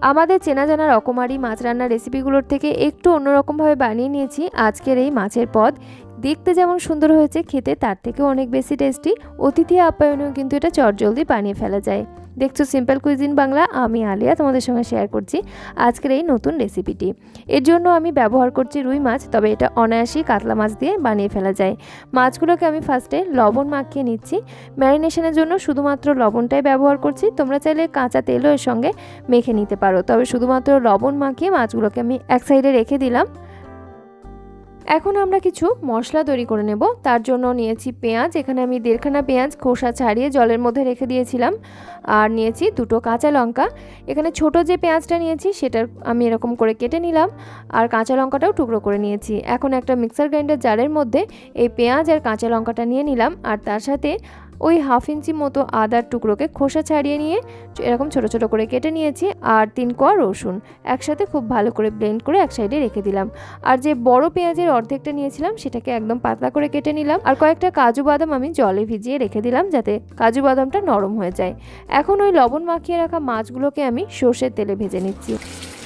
আমাদের চেনা জানা রকমারি মাছ রান্নার রেসিপিগুলোর থেকে একটু অন্যরকমভাবে বানিয়ে নিয়েছি। আজকের এই মাছের পদ দেখতে যেমন সুন্দর হয়েছে, খেতে তার থেকেও অনেক বেশি টেস্টি অতিথি আপ্যায়নেও কিন্তু এটা চটজলদি বানিয়ে ফেলা যায়। দেখছ সিম্পল কুইজিন বাংলা আমি আলিয়া তোমাদের সঙ্গে শেয়ার করছি আজকের এই নতুন রেসিপিটি এর জন্য আমি ব্যবহার করছি রুই মাছ, তবে এটা অনায়াসই কাতলা মাছ দিয়ে বানিয়ে ফেলা যায়। মাছগুলোকে আমি ফার্স্টে লবণ মাখিয়ে নিচ্ছি। ম্যারিনেশনের জন্য শুধুমাত্র লবণটাই ব্যবহার করছি। তোমরা চাইলে কাঁচা তেলও এর সঙ্গে মেখে নিতে পারো। তবে শুধুমাত্র লবণ মাখিয়ে মাছগুলোকে আমি এক সাইডে রেখে দিলাম। এখন আমরা কিছু মশলা তৈরি করে নেব। তার জন্য নিয়েছি পেঁয়াজ। এখানে আমি দেড়খানা পেঁয়াজ খোসা ছাড়িয়ে জলের মধ্যে রেখে দিয়েছিলাম। আর নিয়েছি দুটো কাঁচা লঙ্কা। এখানে ছোট যে পেঁয়াজটা নিয়েছি, সেটার আমি এরকম করে কেটে নিলাম। আর কাঁচা লঙ্কাটাও টুকরো করে নিয়েছি। এখন একটা মিক্সার গ্রাইন্ডার জারের মধ্যে এই পেঁয়াজ আর কাঁচা লঙ্কাটা নিয়ে নিলাম। আর তার সাথে ওই হাফ ইঞ্চি মতো আদার টুকরোকে খোসা ছাড়িয়ে নিয়ে এরকম ছোট ছোট করে কেটে নিয়েছি আর তিন কোয়া রসুন একসাথে খুব ভালো করে ব্লেন্ড করে এক সাইডে রেখে দিলাম। আর যে বড় পেঁয়াজের অর্ধেকটা নিয়েছিলাম সেটাকে একদম পাতলা করে কেটে নিলাম। আর কয়েকটা কাজু বাদাম আমি জলে ভিজিয়ে রেখে দিলাম যাতে কাজু বাদামটা নরম হয়ে যায়। এখন ওই লবণ মাখিয়ে রাখা মাছগুলোকে আমি সর্ষের তেলে ভেজে নিচ্ছি।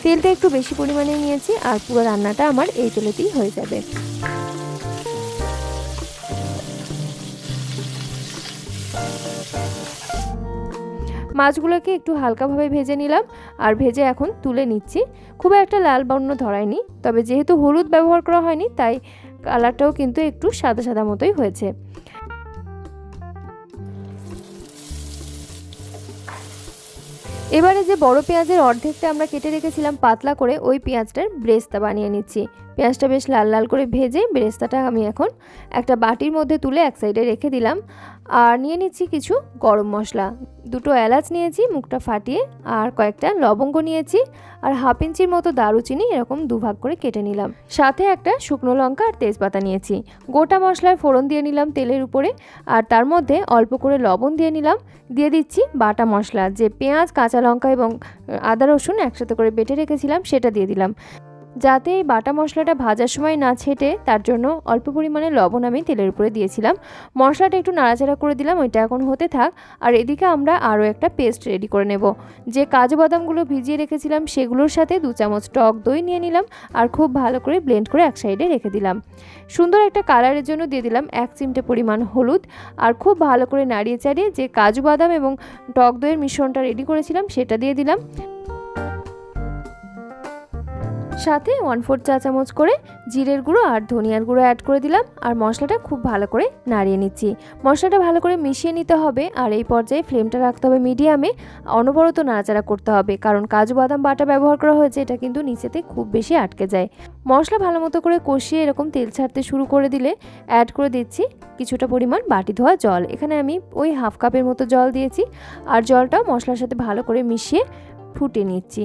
তেলটা একটু বেশি পরিমাণে নিয়েছি আর পুরো রান্নাটা আমার এই তেলেতেই হয়ে যাবে। মাছগুলোকে একটু হালকাভাবে ভেজে নিলাম আর ভেজে এখন তুলে নিচ্ছি। খুব একটা লাল বর্ণ ধরায়নি, তবে যেহেতু হলুদ ব্যবহার করা হয়নি, তাই কালারটাও কিন্তু একটু সাদা সাদা মতোই হয়েছে। এবারে যে বড় পেঁয়াজের অর্ধেকটা আমরা কেটে রেখেছিলাম পাতলা করে, ওই পেঁয়াজটার ব্রেস্তা বানিয়ে নিচ্ছি। পেঁয়াজটা বেশ লাল লাল করে ভেজে ব্রেস্তাটা আমি এখন একটা বাটির মধ্যে তুলে এক সাইডে রেখে দিলাম। আর নিয়ে নিচ্ছি কিছু গরম মশলা। দুটো এলাচ নিয়েছি, মুখটা ফাটিয়ে, আর কয়েকটা লবঙ্গ নিয়েছি, আর হাফ ইঞ্চির মতো দারুচিনি এরকম দুভাগ করে কেটে নিলাম। সাথে একটা শুকনো লঙ্কা আর তেজপাতা নিয়েছি। গোটা মশলায় ফোড়ন দিয়ে নিলাম তেলের উপরে, আর তার মধ্যে অল্প করে লবণ দিয়ে নিলাম। দিয়ে দিচ্ছি বাটা মশলা, যে পেঁয়াজ, কাঁচা লঙ্কা এবং আদা রসুন একসাথে করে বেটে রেখেছিলাম, সেটা দিয়ে দিলাম। যাতে এই বাটা মশলাটা ভাজার সময় না ছেটে তার জন্য অল্প পরিমাণে লবণ আমি তেলের উপরে দিয়েছিলাম। মশলাটা একটু নাড়াচাড়া করে দিলাম, ওইটা এখন হতে থাক। আর এদিকে আমরা আরও একটা পেস্ট রেডি করে নেব। যে কাজু বাদামগুলো ভিজিয়ে রেখেছিলাম, সেগুলোর সাথে দু চামচ টক দই নিয়ে নিলাম আর খুব ভালো করে ব্লেন্ড করে এক সাইডে রেখে দিলাম। সুন্দর একটা কালারের জন্য দিয়ে দিলাম এক চিমটে পরিমাণ হলুদ। আর খুব ভালো করে নাড়িয়ে চাড়িয়ে যে কাজু বাদাম এবং টক দইয়ের মিশ্রণটা রেডি করেছিলাম, সেটা দিয়ে দিলাম। সাথে ওয়ান ফোর চা চামচ করে জিরের গুঁড়ো আর ধনিয়ার গুঁড়ো অ্যাড করে দিলাম আর মশলাটা খুব ভালো করে নাড়িয়ে নিচ্ছি। মশলাটা ভালো করে মিশিয়ে নিতে হবে আর এই পর্যায়ে ফ্লেমটা রাখতে হবে মিডিয়ামে অনবরত নাড়াচাড়া করতে হবে কারণ কাজু বাদাম বাটা ব্যবহার করা হয়েছে, এটা কিন্তু নিচেতে খুব বেশি আটকে যায়। মশলা ভালো মতো করে কষিয়ে এরকম তেল ছাড়তে শুরু করে দিলে অ্যাড করে দিচ্ছি কিছুটা পরিমাণ বাটি ধোয়া জল। এখানে আমি ওই হাফ কাপের মতো জল দিয়েছি আর জলটা মশলার সাথে ভালো করে মিশিয়ে ফুটে নিচ্ছি।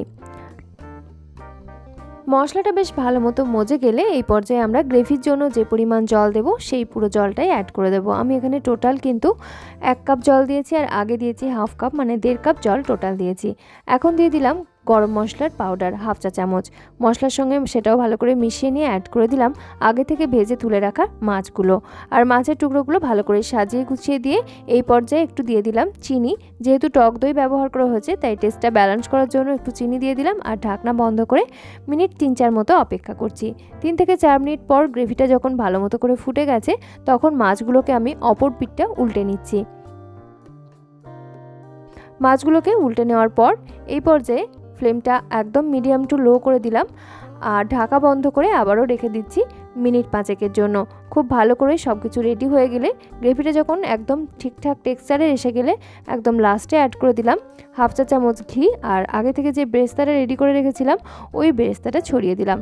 মশলাটা বেশ ভালো মতো মজে গেলে এই পর্যায়ে আমরা গ্রেভির জন্য যে পরিমাণ জল দেব, সেই পুরো জলটাই অ্যাড করে দেব। আমি এখানে টোটাল কিন্তু এক কাপ জল দিয়েছি আর আগে দিয়েছি হাফ কাপ মানে দেড় কাপ জল টোটাল দিয়েছি। এখন দিয়ে দিলাম গরম মশলার পাউডার হাফ চা চামচ। মশলার সঙ্গে সেটাও ভালো করে মিশিয়ে নিয়ে অ্যাড করে দিলাম আগে থেকে ভেজে তুলে রাখা মাছগুলো। আর মাছের টুকরোগুলো ভালো করে সাজিয়ে গুছিয়ে দিয়ে এই পর্যায়ে একটু দিয়ে দিলাম চিনি। যেহেতু টক দই ব্যবহার করা হয়েছে, তাই টেস্টটা ব্যালেন্স করার জন্য একটু চিনি দিয়ে দিলাম আর ঢাকনা বন্ধ করে মিনিট তিন চার মতো অপেক্ষা করছি। তিন থেকে চার মিনিট পর গ্রেভিটা যখন ভালো মতো করে ফুটে গেছে, তখন মাছগুলোকে আমি অপর পিঠটা উল্টে নিচ্ছি। মাছগুলোকে উল্টে নেওয়ার পর এই পর্যায়ে ফ্লেমটা একদম মিডিয়াম টু লো করে দিলাম আর ঢাকা বন্ধ করে আবারও রেখে দিচ্ছি মিনিট পাঁচেকের জন্য। খুব ভালো করে সব কিছু রেডি হয়ে গেলে গ্রেভিটা যখন একদম ঠিকঠাক টেক্সচারে এসে গেলে একদম লাস্টে অ্যাড করে দিলাম হাফ চা চামচ ঘি আর আগে থেকে যে ব্রেস্তাটা রেডি করে রেখেছিলাম ওই ব্রেস্তাটা ছড়িয়ে দিলাম।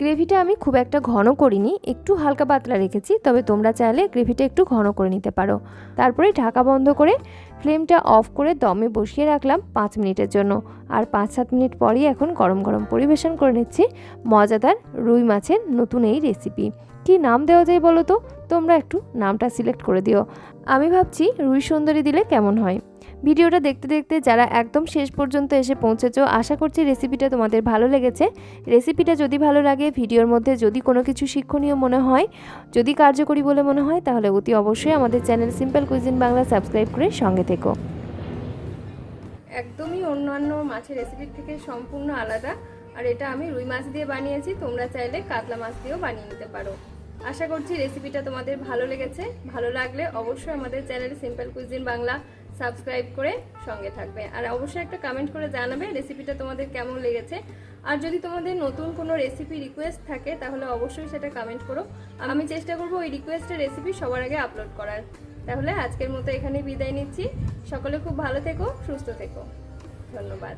গ্রেভিটা আমি খুব একটা ঘন করিনি, একটু হালকা পাতলা রেখেছি, তবে তোমরা চাইলে গ্রেভিটা একটু ঘন করে নিতে পারো। তারপরে ঢাকা বন্ধ করে ফ্লেমটা অফ করে দমে বসিয়ে রাখলাম পাঁচ মিনিটের জন্য। আর পাঁচ সাত মিনিট পরই এখন গরম গরম পরিবেশন করে নিচ্ছি মজাদার রুই মাছের নতুন এই রেসিপি কি নাম দেওয়া যায় বলো তো? তোমরা একটু নামটা সিলেক্ট করে দিও। আমি ভাবছি রুই সুন্দরী দিলে কেমন হয়? ভিডিওটা দেখতে দেখতে যারা একদম শেষ পর্যন্ত এসে পৌঁছেছ, আশা করছি রেসিপিটা তোমাদের ভালো লেগেছে। রেসিপিটা যদি ভালো লাগে, ভিডিওর মধ্যে যদি কোনো কিছু শিক্ষণীয় মনে হয়, যদি কার্যকরী বলে মনে হয়, তাহলে অতি অবশ্যই আমাদের channel simple cuisine Bangla subscribe করে সঙ্গে থেকো। একদমই অন্যান্য মাছের রেসিপির থেকে সম্পূর্ণ আলাদা। আর এটা আমি রুই মাছ দিয়ে বানিয়েছি, তোমরা চাইলে কাতলা মাছ দিয়েও বানিয়ে নিতে পারো। আশা করছি রেসিপিটা তোমাদের ভালো লেগেছে। ভালো লাগলে অবশ্যই আমাদের channel simple cuisine Bangla subscribe করে সঙ্গে থাকবে। আর অবশ্যই একটা কমেন্ট করে জানাবে রেসিপিটা তোমাদের কেমন লেগেছে। আর যদি তোমাদের নতুন কোনো রেসিপি রিকোয়েস্ট থাকে, তাহলে অবশ্যই সেটা কমেন্ট করো। আমি চেষ্টা করব ওই রিকোয়েস্টের রেসিপি সবার আগে আপলোড করার। তাহলে আজকের মতো এখানে বিদায় নিচ্ছি। সকলে খুব ভালো থেকো, সুস্থ থেকো। ধন্যবাদ।